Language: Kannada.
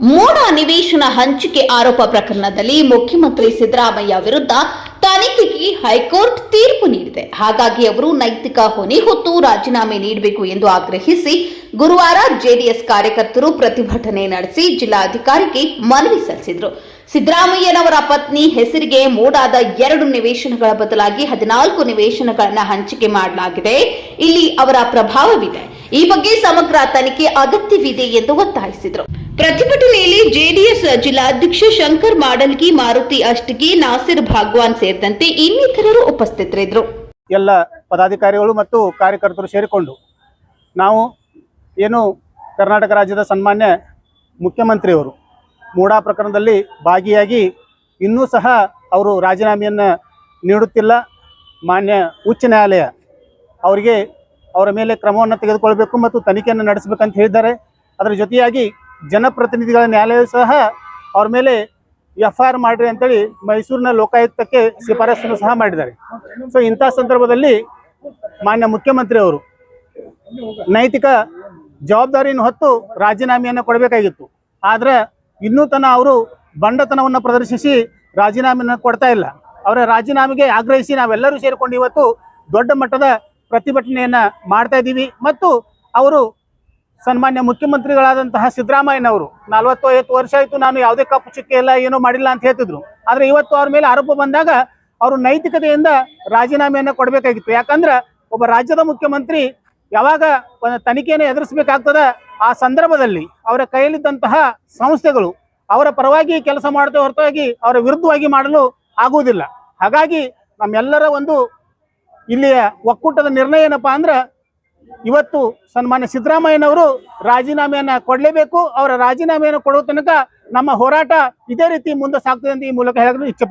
ಮೂಡ ನಿವೇಶನ ಹಂಚಿಕೆ ಆರೋಪ ಪ್ರಕರಣದಲ್ಲಿ ಮುಖ್ಯಮಂತ್ರಿ ಸಿದ್ದರಾಮಯ್ಯ ವಿರುದ್ಧ ತನಿಖೆಗೆ ಹೈಕೋರ್ಟ್ ತೀರ್ಪು ನೀಡಿದೆ. ಹಾಗಾಗಿ ಅವರು ನೈತಿಕ ಹೊಣೆ ಹೊತ್ತು ರಾಜೀನಾಮೆ ನೀಡಬೇಕು ಎಂದು ಆಗ್ರಹಿಸಿ ಗುರುವಾರ ಜೆಡಿಎಸ್ ಕಾರ್ಯಕರ್ತರು ಪ್ರತಿಭಟನೆ ನಡೆಸಿ ಜಿಲ್ಲಾಧಿಕಾರಿಗೆ ಮನವಿ ಸಲ್ಲಿಸಿದರು. ಸಿದ್ದರಾಮಯ್ಯನವರ ಪತ್ನಿ ಹೆಸರಿಗೆ ಮೂಡಾದ ಎರಡು ನಿವೇಶನಗಳ ಬದಲಾಗಿ ಹದಿನಾಲ್ಕು ನಿವೇಶನಗಳನ್ನು ಹಂಚಿಕೆ ಮಾಡಲಾಗಿದೆ. ಇಲ್ಲಿ ಅವರ ಪ್ರಭಾವವಿದೆ. ಈ ಬಗ್ಗೆ ಸಮಗ್ರ ತನಿಖೆ ಅಗತ್ಯವಿದೆ ಎಂದು ಒತ್ತಾಯಿಸಿದರು. ಪ್ರತಿಭಟನೆಯಲ್ಲಿ ಜೆಡಿಎಸ್ ಜಿಲ್ಲಾಧ್ಯಕ್ಷ ಶಂಕರ್ ಮಾಡಲ್ಗಿ ಮಾರುತಿ ಅಷ್ಟಗಿ, ನಾಸಿರ್ ಭಾಗ್ವಾನ್ ಸೇರಿದಂತೆ ಇನ್ನಿತರರು ಉಪಸ್ಥಿತರಿದ್ದರು. ಎಲ್ಲ ಪದಾಧಿಕಾರಿಗಳು ಮತ್ತು ಕಾರ್ಯಕರ್ತರು ಸೇರಿಕೊಂಡು ನಾವು ಏನು ಕರ್ನಾಟಕ ರಾಜ್ಯದ ಸನ್ಮಾನ್ಯ ಮುಖ್ಯಮಂತ್ರಿಯವರು ಮೂಡಾ ಪ್ರಕರಣದಲ್ಲಿ ಭಾಗಿಯಾಗಿ ಇನ್ನೂ ಸಹ ಅವರು ರಾಜೀನಾಮೆಯನ್ನು ನೀಡುತ್ತಿಲ್ಲ. ಮಾನ್ಯ ಉಚ್ಚ ನ್ಯಾಯಾಲಯ ಅವರಿಗೆ ಅವರ ಮೇಲೆ ಕ್ರಮವನ್ನು ತೆಗೆದುಕೊಳ್ಬೇಕು ಮತ್ತು ತನಿಖೆಯನ್ನು ನಡೆಸಬೇಕಂತ ಹೇಳಿದ್ದಾರೆ. ಅದರ ಜೊತೆಯಾಗಿ ಜನಪ್ರತಿನಿಧಿಗಳ ನ್ಯಾಯಾಲಯ ಸಹ ಅವ್ರ ಮೇಲೆ ಎಫ್ ಐ ಆರ್ ಮಾಡ್ರಿ ಅಂತೇಳಿ ಮೈಸೂರಿನ ಲೋಕಾಯುಕ್ತಕ್ಕೆ ಶಿಫಾರಸನ್ನು ಸಹ ಮಾಡಿದ್ದಾರೆ. ಸೊ ಇಂಥ ಸಂದರ್ಭದಲ್ಲಿ ಮಾನ್ಯ ಮುಖ್ಯಮಂತ್ರಿ ಅವರು ನೈತಿಕ ಜವಾಬ್ದಾರಿಯನ್ನು ಹೊತ್ತು ರಾಜೀನಾಮೆಯನ್ನು ಕೊಡಬೇಕಾಗಿತ್ತು. ಆದರೆ ಇನ್ನೂ ತನ ಅವರು ಬಂಡತನವನ್ನು ಪ್ರದರ್ಶಿಸಿ ರಾಜೀನಾಮೆಯನ್ನು ಕೊಡ್ತಾ ಇಲ್ಲ. ಅವರ ರಾಜೀನಾಮೆಗೆ ಆಗ್ರಹಿಸಿ ನಾವೆಲ್ಲರೂ ಸೇರಿಕೊಂಡು ಇವತ್ತು ದೊಡ್ಡ ಮಟ್ಟದ ಪ್ರತಿಭಟನೆಯನ್ನ ಮಾಡ್ತಾ ಇದ್ದೀವಿ. ಮತ್ತು ಅವರು ಸನ್ಮಾನ್ಯ ಮುಖ್ಯಮಂತ್ರಿಗಳಾದಂತಹ ಸಿದ್ದರಾಮಯ್ಯನವರು ನಲವತ್ತು ಐವತ್ತು ವರ್ಷ ಆಯಿತು ನಾನು ಯಾವುದೇ ಕಪ್ಪು ಚುಕ್ಕೆ ಇಲ್ಲ ಏನೂ ಮಾಡಿಲ್ಲ ಅಂತ ಹೇಳ್ತಿದ್ರು. ಆದರೆ ಇವತ್ತು ಅವ್ರ ಮೇಲೆ ಆರೋಪ ಬಂದಾಗ ಅವರು ನೈತಿಕತೆಯಿಂದ ರಾಜೀನಾಮೆಯನ್ನು ಕೊಡಬೇಕಾಗಿತ್ತು. ಯಾಕಂದ್ರೆ ಒಬ್ಬ ರಾಜ್ಯದ ಮುಖ್ಯಮಂತ್ರಿ ಯಾವಾಗ ಒಂದು ತನಿಖೆಯನ್ನು ಎದುರಿಸಬೇಕಾಗ್ತದ ಆ ಸಂದರ್ಭದಲ್ಲಿ ಅವರ ಕೈಯಲ್ಲಿದ್ದಂತಹ ಸಂಸ್ಥೆಗಳು ಅವರ ಪರವಾಗಿ ಕೆಲಸ ಮಾಡದೆ ಹೊರತಾಗಿ ಅವರ ವಿರುದ್ಧವಾಗಿ ಮಾಡಲು ಆಗುವುದಿಲ್ಲ. ಹಾಗಾಗಿ ನಮ್ಮೆಲ್ಲರ ಒಂದು ಇಲ್ಲಿಯ ಒಕ್ಕೂಟದ ನಿರ್ಣಯ ಏನಪ್ಪಾ ಅಂದ್ರೆ ಇವತ್ತು ಸನ್ಮಾನ್ಯ ಸಿದ್ದರಾಮಯ್ಯನವರು ರಾಜೀನಾಮೆಯನ್ನ ಕೊಡಲೇಬೇಕು. ಅವರ ರಾಜೀನಾಮೆಯನ್ನು ಕೊಡುವ ತನಕ ನಮ್ಮ ಹೋರಾಟ ಇದೇ ರೀತಿ ಮುಂದೆ ಸಾಗ್ತದೆ ಅಂತ ಈ ಮೂಲಕ ಹೇಳಲು ಇಚ್ಛೆ